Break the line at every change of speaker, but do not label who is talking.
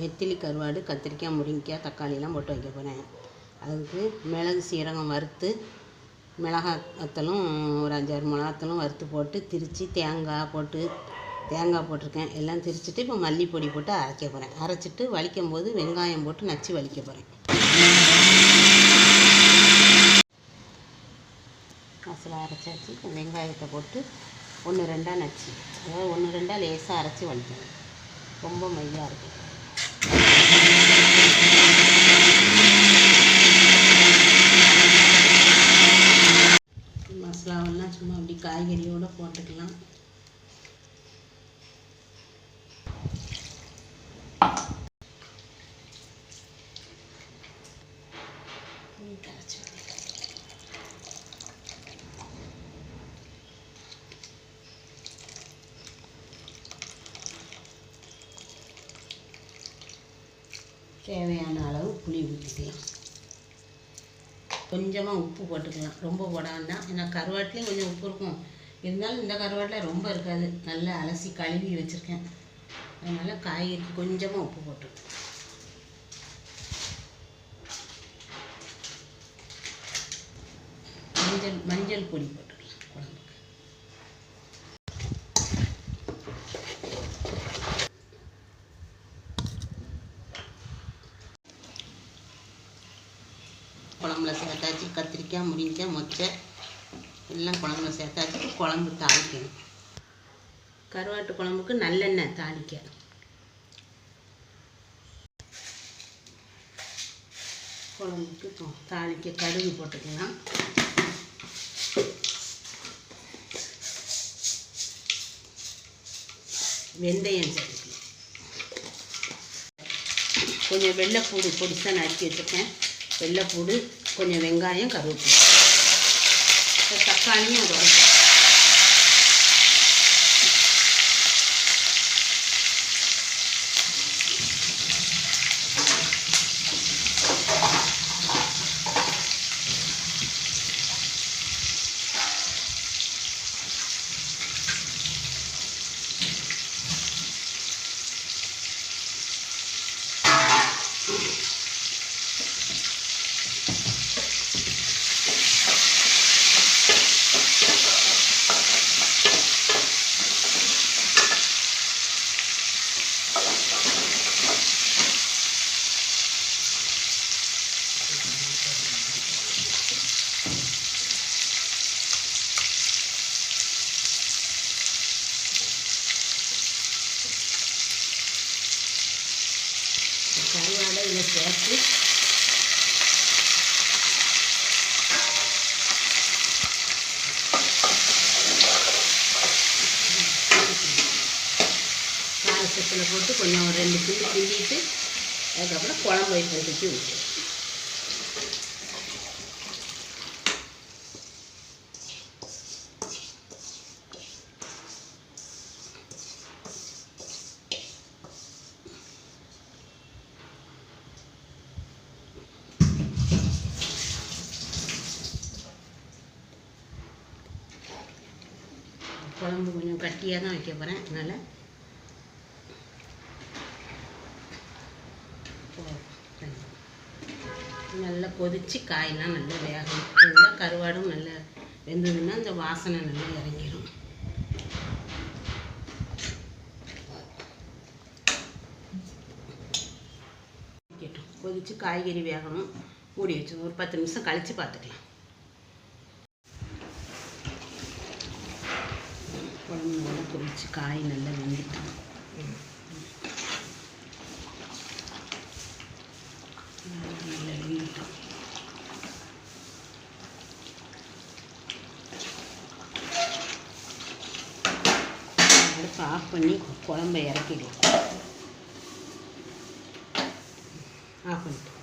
நெத்திலி கருவாடு கத்திரிக்காய் முருங்கைக்காய் தக்காளிலாம் போட்டு வைக்க போகிறேன் அதுக்கு மிளகு சீரகம் வறுத்து மிளகாத்தலும் ஒரு அஞ்சாறு மிளகாத்தலும் வறுத்து போட்டு திரித்து தேங்காய் போட்டு தேங்காய் போட்டிருக்கேன். எல்லாம் திரிச்சிட்டு இப்போ மல்லிப்பொடி போட்டு அரைக்க போகிறேன் அரைச்சிட்டு வலிக்கும் போது வெங்காயம் போட்டு நச்சு வலிக்க போகிறேன் மசாலா அரைச்சாச்சு இப்போ வெங்காயத்தை போட்டு ஒன்று ரெண்டாக நச்சு. அதாவது ஒன்று ரெண்டாக லேசாக அரைச்சி வலிக்கணும். ரொம்ப மையாக இருக்கும். காய்கறியோடு போட்டுக்கலாம். தேவையான அளவு புளி ஊற்றிக்கலாம் கொஞ்சமாக உப்பு போட்டுக்கலாம். ரொம்ப போடாமல் தான் ஏன்னா கருவாட்டிலையும் கொஞ்சம் உப்பு இருக்கும். இருந்தாலும் இந்த கருவாட்டில் ரொம்ப இருக்காது. நல்லா அலசி கழுவி வச்சுருக்கேன். அதனால் காய்கறிக்கு கொஞ்சமாக உப்பு போட்டு. மஞ்சள் மஞ்சள் பொடி போட்டு குழம்புக்கு குழம்புல சேர்த்தாச்சு கத்திரிக்காய் முருங்கைக்காய் மொச்சை எல்லாம் குழம்புல சேர்த்தாச்சு குழம்பு தாளிக்கணும். கருவாட்டு குழம்புக்கு நல்லெண்ணெய் தாளிக்க. குழம்புக்கு தாளிக்க கடுகு போட்டுக்கலாம். வெந்தயம் சேர்த்துக்கலாம். கொஞ்சம் வெள்ளைப்பூடு பொடிசாக நறுக்கி வச்சுருக்கேன். வெள்ளைப்பூடு கொஞ்சம் வெங்காயம் கருவேப்பிலை இப்போ தக்காளியும் அதோட கருவாடை இதில் சேர்த்து காரச்சத்தில் போட்டு கொஞ்சம் ரெண்டு துண்டு கிண்டிட்டு அதுக்கப்புறம் குழம்பு வைக்கிறதுக்கு விட்டு குழம்பு கொஞ்சம் கட்டியாக தான் வைக்க போகிறேன் அதனால் நல்லா கொதித்து காயெல்லாம் நல்லா வேகணும். நல்லா கருவாடும் நல்லா வெந்ததுன்னா அந்த வாசனை நல்லா இறங்கிடும் கொதித்து காய்கறி வேகணும். மூடி வச்சு ஒரு பத்து நிமிஷம் கழித்து பார்த்துக்கலாம். குழம்பு நல்லா கொதிச்சு காய் நல்லா வெந்துட்டு. நல்லா வெந்துட்டு அடுப்பு ஆஃப் பண்ணி குழம்பை இறக்கிடுவோம். ஆஃப் பண்ணிட்டு.